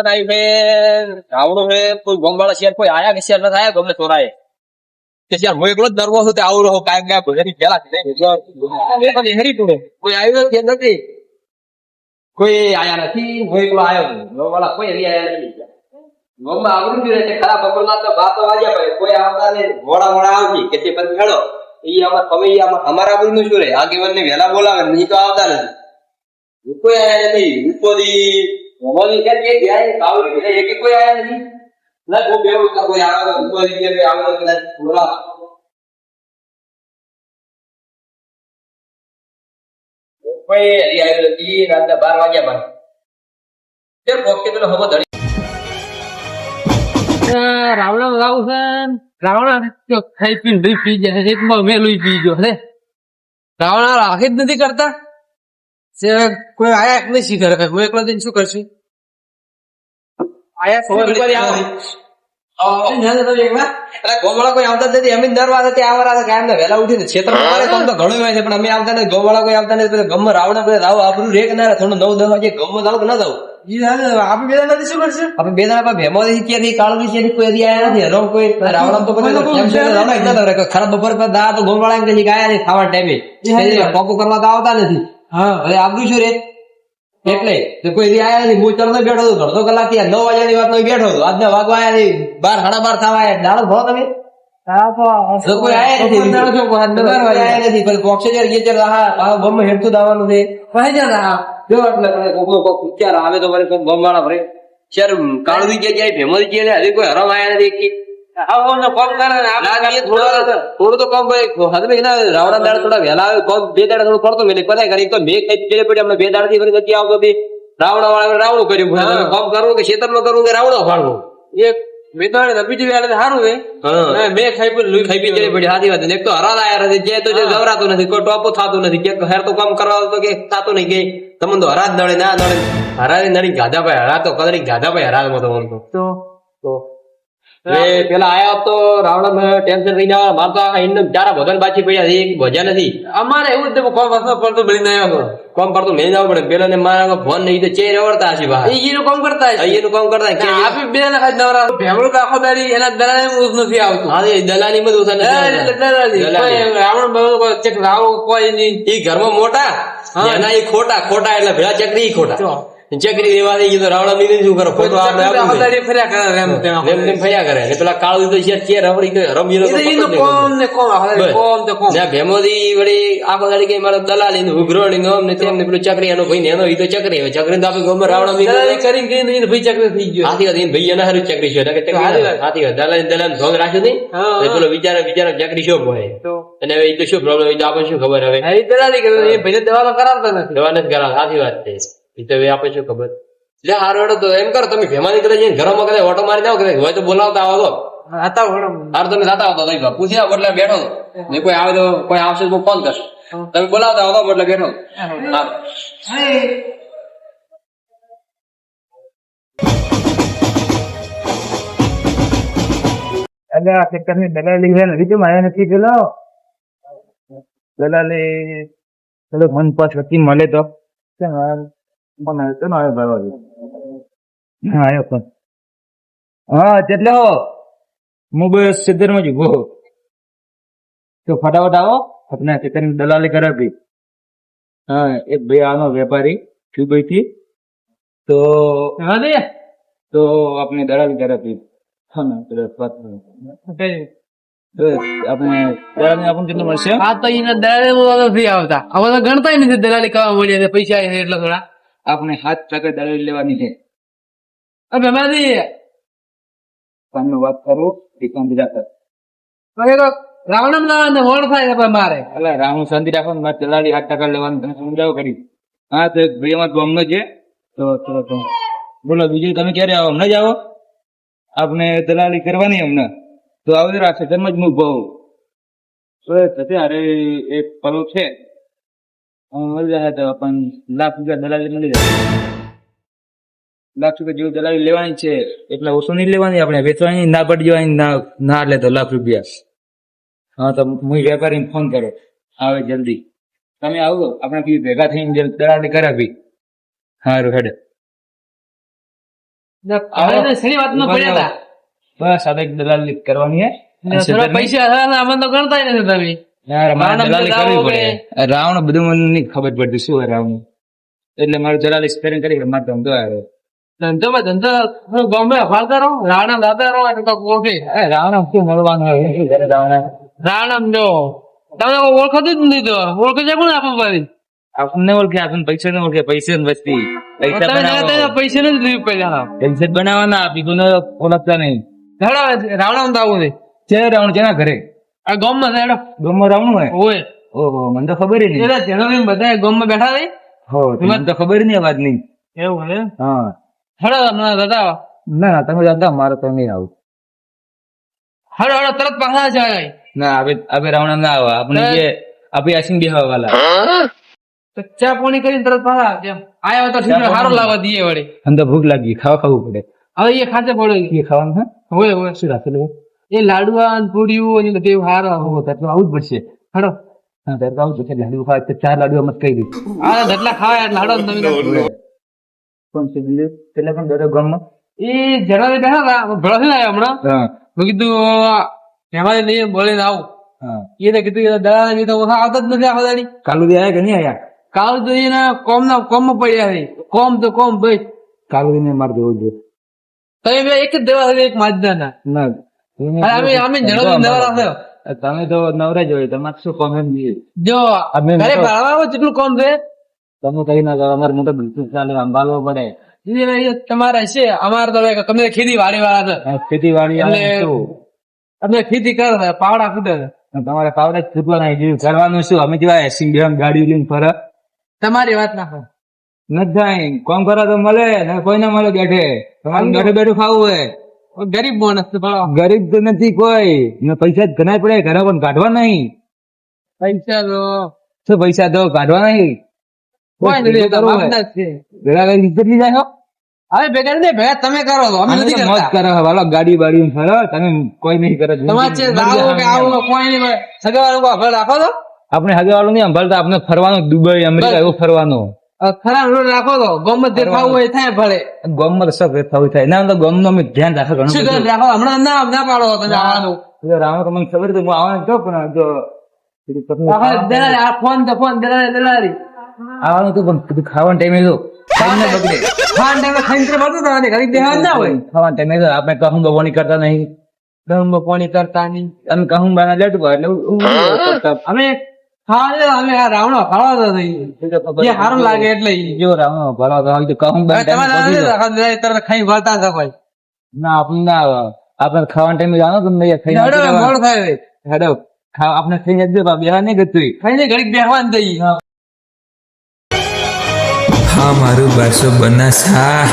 નહીં. નહીં. આમાં અમારા આગેવાન ને વહેલા બોલાવે ને તો આવતા નથી. કોઈ આયા નથી. એક કોઈ કોઈ કોઈ કોઈ બાર વાગ્યા બાદ. તે પોકે પેલો રાવણ લાવું છે રાવણ ખાઈ પીને રહી પી જાય છે એકમાં મેલું પી ગયો છે. રાવણ રાખી જ નથી કરતા. કોઈ આયા એક નહીં શીખર હું એકલા દિન શું કરશું? આયા સો રૂપિયા અરે કોઈ આવતા નથી. અમે દર વાર ત્યાં આવરા હતા કાયમ વહેલા ઉઠીને ક્ષેત્રમાં મારે તો ઘણું હોય છે પણ અમે આવતા નથી. ગોવાળા કોઈ આવતા નથી. પછી ગમમાં રાવણા રાવ આપણું રેક ના થોડું નવ દસ વાગે ગમમાં જાવ કે ના જાવ? આપણે બે નથી શું કરશું? આપણે બે દાડા ભેમો ક્યાંથી કાળું ક્યાંથી કોઈ આયા નથી. હરો કોઈ રાવણા તો રહે. ખરાબ બપોર પર દા તો ગોવાળા એમ કે છે નહીં ખાવા ટાઈમે. પોકો કરવા તો આવતા નથી. હા. હવે આપણું શું રે? એટલે તો કોઈ આયા નહીં હું ચડતો બેઠો હતો અડધો કલાકથી નવ વાગ્યાની વાત બેઠો હતો આજના વાગવા આયા નહીં બાર સાડા બાર થવા આયા. દાડો ભરો તમે. કોઈ આયા નથી. કોઈ આયા નથી. પણ પોક્ષે જ્યારે હા પાછો ગમે દાવાનું છે. ભાઈ જો એટલે કોકનો કોક વિચાર આવે તો મારે ભરે. શેર કાળવી ગયા જાય? ગયા હજી કોઈ હરામ આયા નથી. થોડું તો કામ રાવણા દાડા થોડા વહેલા આવે કોમ બે દાડા થોડું પડતો મેલે પતાય કરી તો મેં કઈ પેલે પડ્યા હમણાં બે દાડા થી નથી આવતો તે રાવણા વાળા રાવણું કર્યું તમે કરવું કે ખેતરમાં કરવું કે રાવણો ફાડવું એક મેદાને બીજી વેળે સારું છે હા. મેં ખાઈ પી લઈ ખાઈ પી પડી સાચી વાત એક તો નથી જે તો જે ગવરાતું નથી કોઈ ટોપો થતું નથી કે હેર તો કામ કરવા તો કે થતું નહીં કે તમને તો હરા જ નડે ના નડે. હરા નડી ગાધા ભાઈ હરા તો કદરી ગાધા ભાઈ હરા તો? તો? એ પેલા આયા તો રાવણ ટેન્શન લઈને આવ્યા મારે તો આ હિન્દ ચારા બાચી પડ્યા છે ભજ્યા નથી. અમારે એવું જ કોમ વસ્તુ પડતું મળીને આવ્યો કોમ પડતું મેં જવું પડે. પેલા ને મારા ફોન નહીં તો ચેર આવડતા હશે બહાર. એનું કામ કરતા. અહીંયાનું કામ કરતા કે આપી બે ના ખાલી નવરા. ભેમડું કાખો આખો એના દલાલી ઉસ નથી આવતું. હા એ દલાલી. માં ઉસા નથી. રાવણ ચેક રાવ કોઈ નહીં. ઈ ઘરમાં મોટા? એના એ ખોટા ખોટા એટલે ભેળા ચેક ઈ ખોટા. ચકરી રેવા દે તો રાવણા બીને શું કરો? ખોટો આ ફર્યા કરે રેમ તેમ ફર્યા કરે. ને પેલા કાળું તો છે ચેર રવડી રમી તો કોમ ને કોમ. કોમ તો કોમ. ને ભેમોદી વળી આખો દાડી કઈ મારો દલાલી ને ઉઘરોણી ને ને તેમને પેલું ચકરી એનો ભાઈ એનો ઈ તો ચકરી હવે ચકરી તો આપણે ગમે રાવણા બીને દલાલી કરીને કરીને ભાઈ ચકરી થઈ ગયો. હાથી વાત ભાઈ એના હારું ચકરી છે. એટલે કે ચકરી. હાથી દલાલી દલાલી ભોગ રાખ્યો નહીં. પેલો વિચારો વિચારે ચકરી શું હોય. અને હવે ઈ તો શું પ્રોબ્લેમ ઈ તો આપણને શું ખબર હવે? દલાલી કરે એ ભાઈને દવા કરાવતા નથી. દવા નથી કરાવતા. સાચી વાત છે. તો હવે આપણને ખબર. એટલે હારો તો એમ કરો તમે ભેમાની કદાચ જઈને ઘરમાં કદાચ ઓટો મારી જાઓ કદાચ હોય તો બોલાવતા આવો તો હતા હાર તમે જાતા આવતા થઈ ગયો એટલે બેઠો ને કોઈ આવે તો કોઈ આવશે તો ફોન કરશે. તમે બોલાવતા આવતા એટલે બેઠો આ ખેતરની દલાલી છે ને મારે નથી પેલો. દલાલી પેલો મન પાસ વ્યક્તિ મળે તો. પણ આવ્યો ને ભાઈ હા પણ. હા એટલે હો હું બસ સિદ્ધરમાં જ ઊભો તો ફટાફટ આવો આપણે ચેતન દલાલી કરાવી. હા એક ભાઈ આનો વેપારી ભાઈ થી તો હા દે. તો આપણે દલાલી કરાવી. હા ને પેલો વાત આપણે દલાલી આપણને કેટલું મળશે? આ તો એના દલાલી નથી આવતા. હવે તો ગણતા નથી દલાલી કરવા મળીએ પૈસા આવે એટલે થોડા. આપણે હાથ ટકા દળી લેવાની છે. અબે મારી વાત કરું ઠીકાણ બીજા છે મારે. એટલે રાવણ શાંતિ રાખો મારે હાથ ટકા લેવાનું, તમે સમજાવો કરી હા, તો એક ભાઈ અમારે છે. તો ચલો તો. બોલો બીજું તમે ક્યારે આવો? હમણાં જ આવો? આપણે દલાલી કરવાની અમને તો આવજો રાખશે તેમજ જ હું ભાવ તો અરે એક પલો છે. મળી જાય તો પણ લાખ રૂપિયા દલાલી મળી જાય. લાખ રૂપિયા જેવું દલાલી લેવાની છે એટલે ઓછું નહીં લેવાની આપણે વેચવાની ના પડી જવાની ના ના લે તો લાખ રૂપિયા. હા તો હું વેપારીને ફોન કરો આવે જલ્દી. તમે આવો આપણે ભેગા થઈને દલાલી કરાવી. સારું હેડે. હવે બસ આ દલાલી કરવાની હે. પૈસા અમને તો ગણતા નથી તમે. રાવણ બધું મને નહીં ખબર પડતી શું રાવણ એટલે મારે જલાલ સ્પેરિંગ કરી મારે ધંધો આવ્યો ધંધો ધંધો થોડો બોમ્બે રહો? રાણા દાદા રહો એટલે તો ઓળખે. એ રાવણ શું મળવાનું જો. તમે ઓળખતું જ નહીં તો? ઓળખી છે કોણ આપવા પાડી આપણને ઓળખે આપણને પૈસા ને ઓળખે પૈસા ને વસ્તી. પૈસા પૈસા નથી લીધું પહેલા પૈસા જ બનાવવાના કોને ઓળખતા નહીં. રાવણા આવું છે. છે રાવણ જેના ઘરે? આ ગામમાં છે હેડો. ગમો રાવણ હોય? ઓય ઓહો મને તો ખબર નહીં. પેલા જનોરી બધા ગામમાં બેઠા હોય હો મને તો ખબર નહીં આ વાતની. એવું હે હા. હળો તમને દાદા ના ના તમે જાણતા મારે તો નહીં આવું. હળો હળો તરત પાછા જાય ના હવે હવે રાવણ ના આવે. આપણે જે આપણે આસીન બેહવા વાલા. તો ચા પાણી કરીને તરત પાછા જેમ આયા તો ઠીક સારો લાગવા દઈએ વળી. અંદર ભૂખ લાગી ખાવા ખાવું પડે. હવે એ ખાતે પડે. એ ખાવાનું હે? હોય હોય. શું રાખેલું એ લાડવા પૂરીઓ ને બધું હારો હો તો આવું જ પડશે. હડો હા તાર આવું પડશે. લાડુ ખાવા તો ચાર લાડુ મત કહી દીધું આ જેટલા ખાવા લાડો તમે કોણ છે બીજું? પેલા પણ દરેક ગામમાં? એ જણાવે બેઠા હતા ભેળો છે ને હમણાં મેં કીધું એમાં નહીં બોલે આવું. હા. એને કીધું કે દાદા ની તો ઓછા આવતા જ નથી આખો દાડી કાલુ દી આયા કે નહીં આયા? કાલ તો એના કોમ ના કોમમાં પડ્યા છે. કોમ તો કોમ ભાઈ. કાલુ ને માર દેવો જોઈએ. તમે બે એક જ દેવા એક માજદા ના. ના જણા તમે તો નવરા જોયું તમારે શું કોમ એમ જો અમે ઘરે નતો- કેટલું કોમ છે? તમે કઈ ના કરો અમારે મોટો બિઝનેસ ચાલે સંભાળવો પડે. તમારે છે અમારે તો તમે ખેતી વાડી વાળા છે. ખેતી વાડી એટલે- અમે ખેતી કર પાવડા કૂદે તમારે પાવડા જ જેવું કરવાનું શું? અમે જેવા એસી બેન ગાડી લઈને ફરે. તમારી વાત નાખો નથી થાય. કોમ કરો તો મળે ને કોઈ ના મળે બેઠે. તમારે બેઠું બેઠું ખાવું હોય. ગરીબ માણસ ગરીબ તો નથી કોઈ. ને પૈસા જ ઘણા પડે ઘરે પણ કાઢવા નહીં. પૈસા દો શું પૈસા દો કાઢવા નહીં? આપણે હગે વાળું નહીં સંભાળતા આપણે ફરવાનું દુબઈ અમેરિકા એવું ફરવાનું. ખરા રોડ રાખો તો ગમે જે ખાવું હોય થાય ભલે. ગામમાં સબ થવું થાય. ના તો ગામનું અમે ધ્યાન રાખો ઘણું શું ધ્યાન રાખો? હમણાં ના ના પાડો તમે આવવાનું જો રામા તમને ખબર તો હું આવવાનું તો પણ જો ફોન તો ફોન દલાલી દલાલી. આવવાનું તો પણ ખાવાનું ટાઈમે તો ટાઈમ બગડે. ખાવાનું ટાઈમે ખાઈને તો બધું તમારે ઘરે બેહવા ના હોય. ખાવાનું ટાઈમે તો આપણે કહું બવાની કરતા નહીં. કહું પાણી કરતા નહીં. અને કહું બાના લેટ એટલે. અમે ખાવા દે, અમે આ રાવણો ખાવા તો થઈ એ તો ખબર જે સારું લાગે એટલે જો રામા ભલા તો હોય તો કહું હવે બાના તમારે ટાઈમે પહોંચી નથી જાઓ. રાખવા દેતા, તરત ખાઈ વળતા જ ના આપણે ના આપણે ખાવાનું ટાઈમે જાણો તમે ખાઈ હેડો, મોડું થાય હવે. આપણે ખાઈને જ દે બેહા નહીં ગતું ખાઈને ઘડીક બેહવા જ હા. મારું બારસો બનાસ. હા